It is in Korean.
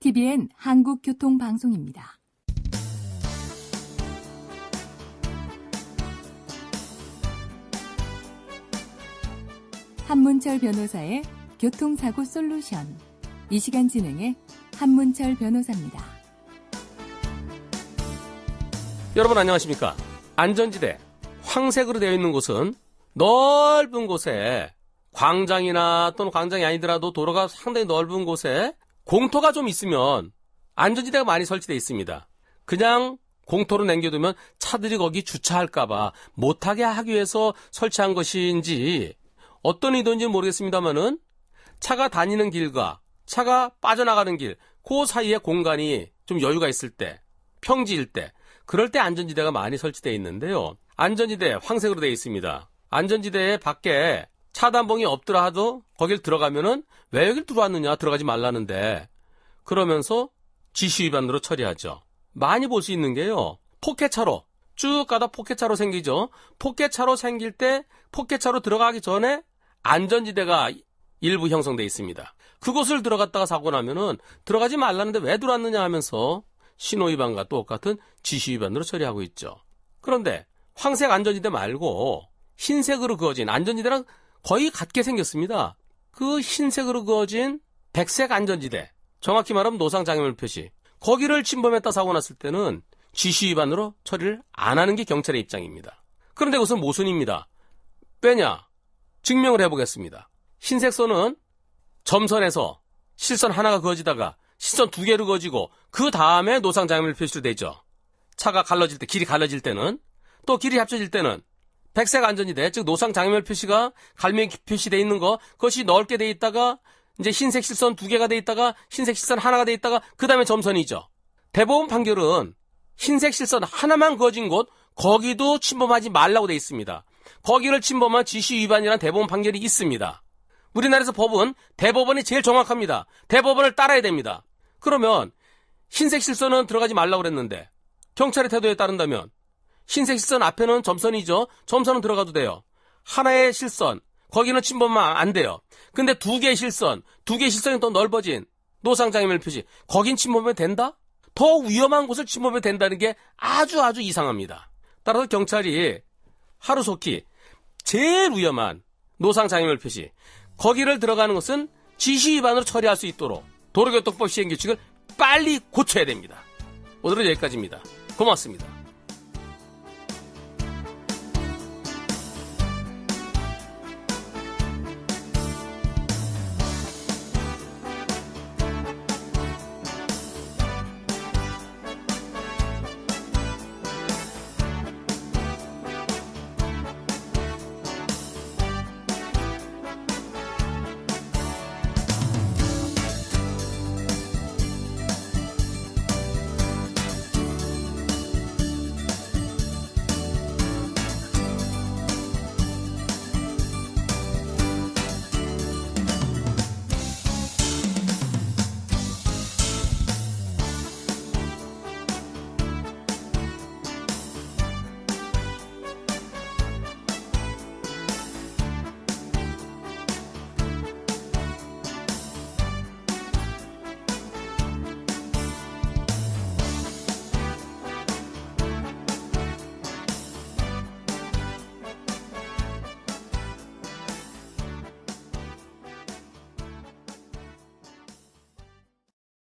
TBN 한국교통방송입니다. 한문철 변호사의 교통사고 솔루션. 이 시간 진행의 한문철 변호사입니다. 여러분 안녕하십니까? 안전지대 황색으로 되어 있는 곳은 넓은 곳에 광장이나 또는 광장이 아니더라도 도로가 상당히 넓은 곳에 공터가 좀 있으면 안전지대가 많이 설치되어 있습니다. 그냥 공터로 남겨두면 차들이 거기 주차할까봐 못하게 하기 위해서 설치한 것인지 어떤 의도인지는 모르겠습니다만은 차가 다니는 길과 차가 빠져나가는 길, 그 사이에 공간이 좀 여유가 있을 때, 평지일 때, 그럴 때 안전지대가 많이 설치되어 있는데요. 안전지대 황색으로 되어 있습니다. 안전지대 밖에 차단봉이 없더라 하도 거길 들어가면은 왜 여길 들어왔느냐 들어가지 말라는데 그러면서 지시 위반으로 처리하죠. 많이 볼 수 있는 게요. 포켓차로 쭉 가다 포켓차로 생기죠. 포켓차로 생길 때 포켓차로 들어가기 전에 안전지대가 일부 형성돼 있습니다. 그곳을 들어갔다가 사고 나면은 들어가지 말라는데 왜 들어왔느냐 하면서 신호 위반과 똑같은 지시 위반으로 처리하고 있죠. 그런데 황색 안전지대 말고 흰색으로 그어진 안전지대랑 거의 같게 생겼습니다. 그 흰색으로 그어진 백색 안전지대, 정확히 말하면 노상 장애물 표시, 거기를 침범했다 사고 났을 때는 지시 위반으로 처리를 안 하는 게 경찰의 입장입니다. 그런데 그것은 모순입니다. 왜냐? 증명을 해보겠습니다. 흰색 선은 점선에서 실선 하나가 그어지다가 실선 두 개로 그어지고 그 다음에 노상 장애물 표시로 되죠. 차가 갈라질 때, 길이 갈라질 때는 또 길이 합쳐질 때는 백색 안전지대, 즉 노상 장애물 표시가 갈매 표시돼 있는 거 그것이 넓게 돼 있다가 이제 흰색 실선 두 개가 돼 있다가 흰색 실선 하나가 돼 있다가 그 다음에 점선이죠. 대법원 판결은 흰색 실선 하나만 그어진 곳 거기도 침범하지 말라고 돼 있습니다. 거기를 침범한 지시 위반이라는 대법원 판결이 있습니다. 우리나라에서 법은 대법원이 제일 정확합니다. 대법원을 따라야 됩니다. 그러면 흰색 실선은 들어가지 말라고 그랬는데 경찰의 태도에 따른다면 흰색 실선 앞에는 점선이죠. 점선은 들어가도 돼요. 하나의 실선 거기는 침범하면 안 돼요. 근데 두 개의 실선, 두 개의 실선이 더 넓어진 노상장애물 표시 거긴 침범하면 된다? 더 위험한 곳을 침범하면 된다는 게 아주 아주 이상합니다. 따라서 경찰이 하루속히 제일 위험한 노상장애물 표시 거기를 들어가는 것은 지시 위반으로 처리할 수 있도록 도로교통법 시행 규칙을 빨리 고쳐야 됩니다. 오늘은 여기까지입니다. 고맙습니다.